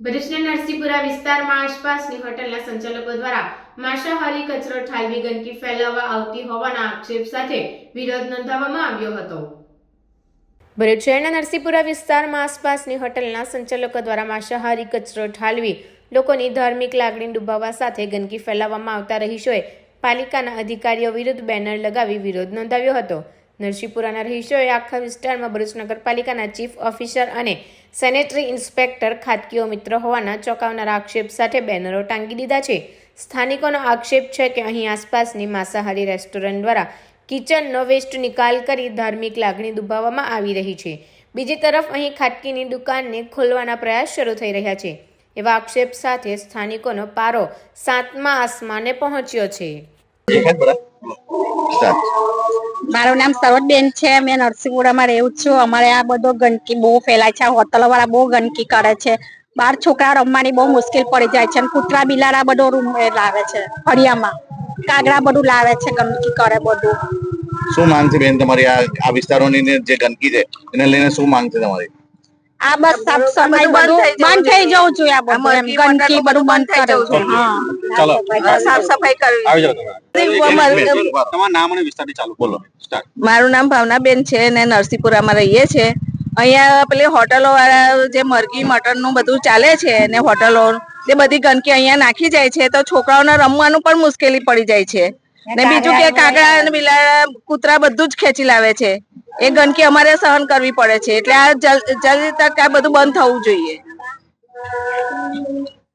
ભરૂચના નરસિંહપુરા વિસ્તારમાં આસપાસની હોટલના સંચાલકો દ્વારા માંસાહારી કચરો ઠાલવી, ગંદકી ફેલાવવા આવતી હોવાના આક્ષેપ સાથે વિરોધ નોંધાવવામાં આવ્યો હતો. ભરૂચ શહેરના નરસિંહપુરા વિસ્તારમાં આસપાસની હોટલના સંચાલકો દ્વારા માંસાહારી કચરો ઠાલવી, લોકોની ધાર્મિક લાગણી ડૂબાવવા સાથે ગંદકી ફેલાવવામાં આવતા રહીશોએ પાલિકાના અધિકારીઓ વિરુદ્ધ બેનર લગાવી વિરોધ નોંધાવ્યો હતો. નરસિંહપુરાના રહીશોએ આખા વિસ્તારમાં ભરૂચ નગરપાલિકાના ચીફ ઓફિસર અને સેનેટરી ઇન્સ્પેક્ટર ખાતકીઓ મિત્ર હોવાના ચોંકાવનારા આક્ષેપ સાથે બેનરો ટાંગી દીધા છે. સ્થાનિકોનો આક્ષેપ છે કે અહીં આસપાસની માંસાહારી રેસ્ટોરન્ટ દ્વારા કિચનનો વેસ્ટ નિકાલ કરી ધાર્મિક લાગણી દુભાવવામાં આવી રહી છે. બીજી તરફ અહીં ખાટકીની દુકાનને ખોલવાના પ્રયાસ શરૂ થઈ રહ્યા છે. એવા આક્ષેપ સાથે સ્થાનિકોનો પારો સાતમા આસમાને પહોંચ્યો છે. મારું નામ સરોજબેન છે, મેં નરસિંહપુરામાં રહું છું. અમારે આ બધો ગંદકી બહુ ફેલાય છે હોટલો વાળા બહુ ગંદકી કરે છે. બાર છોકરા રમવાની બહુ મુશ્કેલ પડી જાય છે અને કૂતરા, બિલાડા બધો રૂમ લાવે છે, ફળિયામાં. કાગડા બધું લાવે છે, ગંદકી કરે બધું. શું માંગ છે બેન તમારી આ વિસ્તારોની જે ગંદકી છે, એને લઈને શું માંગ છે તમારી? આ બસ સાફ સફાઈ બધું બંધ થઈ જવું જોઈએ. આ બધું. એમ ગંદકી બધું બંધ કરે છે હા. ચલો. સાફ સફાઈ કરવી. તમારું નામ અને વિસ્તારથી ચાલુ. બોલો મારું નામ ભાવનાબેન છે ને નરસિંહપુરામાં રહીએ છે અહીંયા પેલી હોટલો વાળા જે મરઘી મટનનું બધું ચાલે છે ને હોટલો તે બધી ગંદકી અહીંયા નાખી જાય છે તો છોકરાઓને રમવાનું પણ મુશ્કેલી પડી જાય છે. ને બીજું કે કાગડા અને બિલાડા કૂતરા બધું જ ખેંચી લાવે છે. એ ગંદકી અમારે સહન કરવી પડે છે. એટલે આ જલ્દી તક આ બધું બંધ થવું જોઈએ.